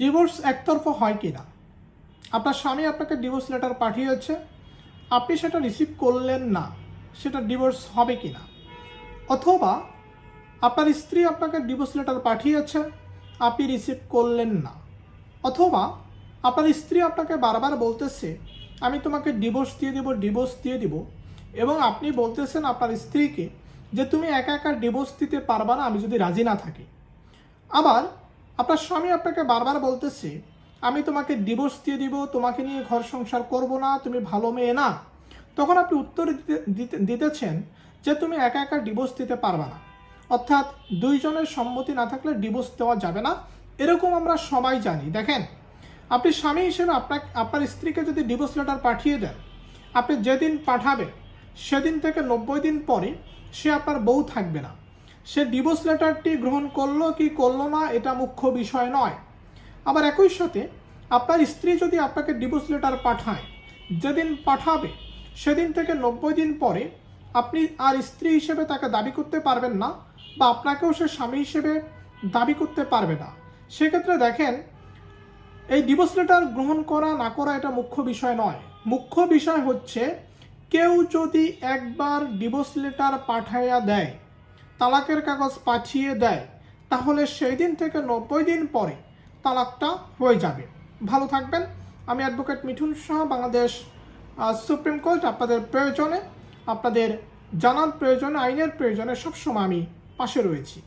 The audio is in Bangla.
ডিভোর্স একতরফা হয় কি না আপনার স্বামী আপনাকে ডিভোর্স লেটার পাঠিয়েছে, আপনি সেটা রিসিভ করলেন না, সেটা ডিভোর্স হবে কি না অথবা আপনার স্ত্রী আপনাকে ডিভোর্স লেটার পাঠিয়েছে, আপনি রিসিভ করলেন না। অথবা আপনার স্ত্রী আপনাকে বারবার বলতেছে, আমি তোমাকে ডিভোর্স দিয়ে দেবো ডিভোর্স দিয়ে দিব। এবং আপনি বলতেছেন আপনার স্ত্রীকে যে, তুমি একা একা ডিভোর্স দিতে পারবা না, আমি যদি রাজি না থাকি। আবার আপনার স্বামী আপনাকে বারবার বলতেছে, আমি তোমাকে ডিভোর্স দিয়ে দিব, তোমাকে নিয়ে ঘর সংসার করব না, তুমি ভালো মেয়ে না। তখন আপনি উত্তর দিতে, দিতে- দিতেছেন যে তুমি একা একা ডিভোর্স দিতে পারবে না। অর্থাৎ দুইজনের সম্মতি না থাকলে ডিভোর্স দেওয়া যাবে না। এরকম আমরা সবাই জানি। দেখেন, আপনি স্বামী হিসেবে আপনার আপনার স্ত্রীকে যদি ডিভোর্স লেটার পাঠিয়ে দেন, আপনি যেদিন পাঠাবেন, সেদিন থেকে নব্বই দিন পরে সে আপনার বউ থাকবে না। সে ডিভোর্স লেটারটি গ্রহণ করল কি করল না, এটা মুখ্য বিষয় নয়। আবার একই সাথে, আপনার স্ত্রী যদি আপনাকে ডিভোর্স লেটার পাঠায়, যেদিন পাঠাবে, সেদিন থেকে নব্বই দিন পরে আপনি আর স্ত্রী হিসেবে তাকে দাবি করতে পারবেন না বা আপনাকেও সে স্বামী হিসেবে দাবি করতে পারবে না। সেক্ষেত্রে দেখেন, এই ডিভোর্স লেটার গ্রহণ করা, না করা এটা মুখ্য বিষয় নয়। মুখ্য বিষয় হচ্ছে, কেউ যদি একবার ডিভোর্স লেটার পাঠাইয়া দেয় তালাকের কাগজ পাঠিয়ে দেয়, তাহলে সেই দিন থেকে নব্বই দিন পরে তালাকটা হয়ে যাবে। ভালো থাকবেন। আমি advocate Mithun Shah Bangladesh supreme court, আপনাদের প্রয়োজনে, আপনাদের জানার প্রয়োজনে, আইনের প্রয়োজনে সবসময় আমি পাশে রয়েছি।